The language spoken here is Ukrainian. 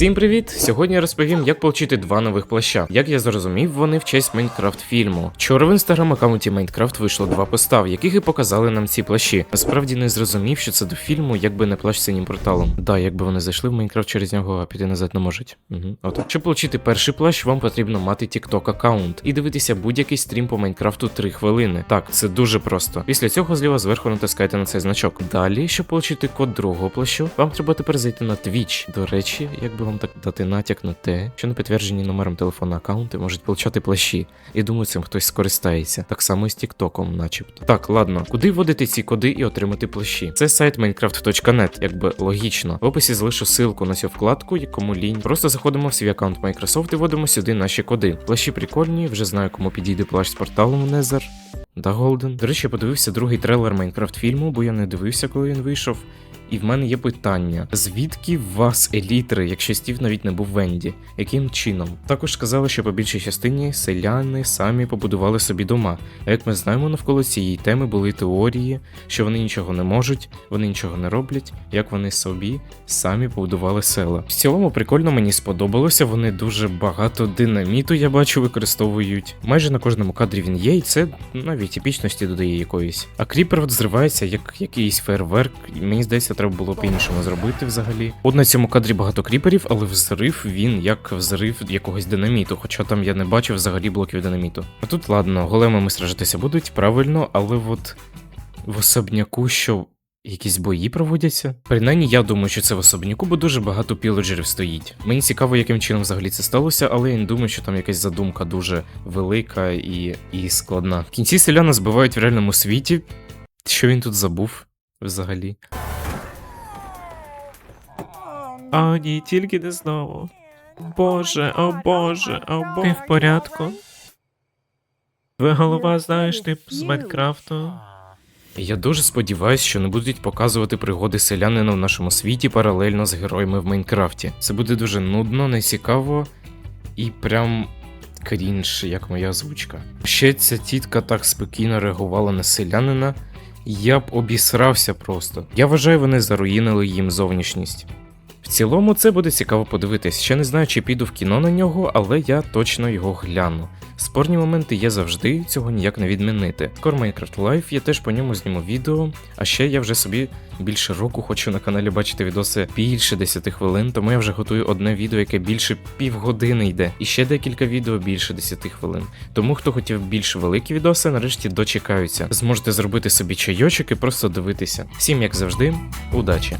Всім привіт! Сьогодні я розповім, як отримати два нових плаща. Як я зрозумів, вони в честь Майнкрафт фільму. Вчора в інстаграм аккаунті Майнкрафт вийшло два поста, в яких і показали нам ці плащі. Насправді не зрозумів, що це до фільму, якби не плащ синім порталом. Да, якби вони зайшли в Майнкрафт через нього, а піти назад не можуть. Угу. От. Щоб отримати перший плащ, вам потрібно мати TikTok аккаунт і дивитися будь-який стрім по Майнкрафту 3 хвилини. Так, це дуже просто. Після цього зліва зверху натискайте на цей значок. Далі, щоб отримати код другого плащу, вам треба тепер зайти на Twitch. До речі, як так дати натяк на те, що на підтверджені номером телефона аккаунти можуть получати плащі. І думаю, цим хтось скористається. Так само і з Тіктоком, начебто. Так, ладно, куди вводити ці коди і отримати плащі? Це сайт minecraft.net, якби логічно. В описі залишу ссылку на цю вкладку, якому лінь. Просто заходимо в свій аккаунт Microsoft і вводимо сюди наші коди. Плащі прикольні, вже знаю, кому підійде плащ з порталом Nether. Да, Голден. До речі, я подивився другий трейлер Майнкрафт фільму, бо я не дивився, коли він вийшов. І в мене є питання: звідки в вас елітри, якщо Стів навіть не був Венді? Яким чином? Також сказали, що по більшій частині селяни самі побудували собі дома. А як ми знаємо, навколо цієї теми були теорії, що вони нічого не можуть, вони нічого не роблять, як вони собі самі побудували села. В цілому прикольно мені сподобалося. Вони дуже багато динаміту, я бачу, використовують. Майже на кожному кадрі він є, і це навіть епічності додає якоїсь. А кріпер от зривається як якийсь фейерверк. і Мені здається, треба було по-іншому зробити взагалі. От на цьому кадрі багато кріперів, але взрив він як взрив якогось динаміту, хоча там я не бачив взагалі блоків динаміту. А тут ладно, големами сражатися будуть правильно, але от в особняку, що. Якісь бої проводяться. Принаймні, я думаю, що це в особняку, бо дуже багато пілоджерів стоїть. Мені цікаво, яким чином взагалі це сталося, але я не думаю, що там якась задумка дуже велика і, і складна. В кінці селяна збивають в реальному світі. Що він тут забув взагалі? О, ні, тільки не знову. Боже, о Боже, о Боже. Ти в порядку? Твоя голова, знаєш, ти з Майнкрафту. Я дуже сподіваюся, що не будуть показувати пригоди селянина в нашому світі паралельно з героями в Майнкрафті. Це буде дуже нудно, нецікаво і прям крінж, як моя озвучка. Ще ця тітка так спокійно реагувала на селянина. Я б обісрався просто. Я вважаю, вони заруїнили їм зовнішність. Цілому це буде цікаво подивитись. Ще не знаю, чи піду в кіно на нього, але я точно його гляну. Спорні моменти є завжди, цього ніяк не відмінити. Скоро Minecraft Live, я теж по ньому зніму відео, а ще я вже собі більше року хочу на каналі бачити відоси більше 10 хвилин, тому я вже готую одне відео, яке більше півгодини йде, і ще декілька відео більше 10 хвилин. Тому хто хотів більш великі відоси, нарешті дочекаються. Зможете зробити собі чайочок і просто дивитися. Всім, як завжди, удачі!